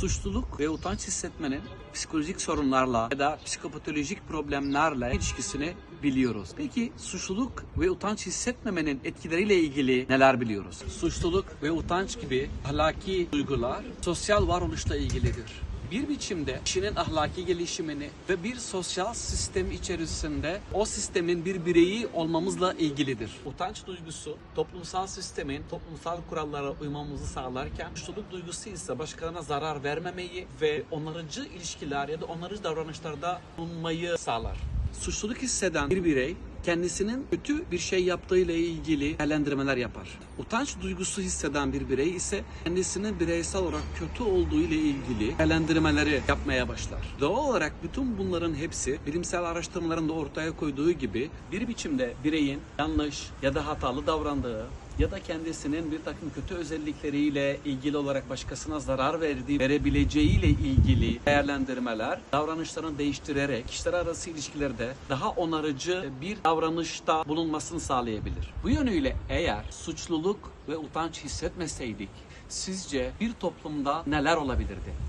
suçluluk ve utanç hissetmenin psikolojik sorunlarla ya da psikopatolojik problemlerle ilişkisini biliyoruz. Peki suçluluk ve utanç hissetmemenin etkileriyle ilgili neler biliyoruz? Suçluluk ve utanç gibi ahlaki duygular sosyal varoluşla ilgilidir. Bir biçimde kişinin ahlaki gelişimini ve bir sosyal sistem içerisinde o sistemin bir bireyi olmamızla ilgilidir. Utanç duygusu toplumsal sistemin toplumsal kurallara uymamızı sağlarken suçluluk duygusu ise başkalarına zarar vermemeyi ve onarıcı ilişkiler ya da onarıcı davranışlarda bulunmayı sağlar. Suçluluk hisseden bir birey kendisinin kötü bir şey yaptığıyla ilgili değerlendirmeler yapar. Utanç duygusu hisseden bir birey ise kendisinin bireysel olarak kötü olduğu ile ilgili değerlendirmeleri yapmaya başlar. Doğal olarak bütün bunların hepsi bilimsel araştırmaların da ortaya koyduğu gibi bir biçimde bireyin yanlış ya da hatalı davrandığı ya da kendisinin bir takım kötü özellikleriyle ilgili olarak başkasına zarar verdiği, verebileceğiyle ilgili değerlendirmeler davranışlarını değiştirerek kişiler arası ilişkilerde daha onarıcı bir davranışta bulunmasını sağlayabilir. Bu yönüyle eğer suçluluk ve utanç hissetmeseydik sizce bir toplumda neler olabilirdi?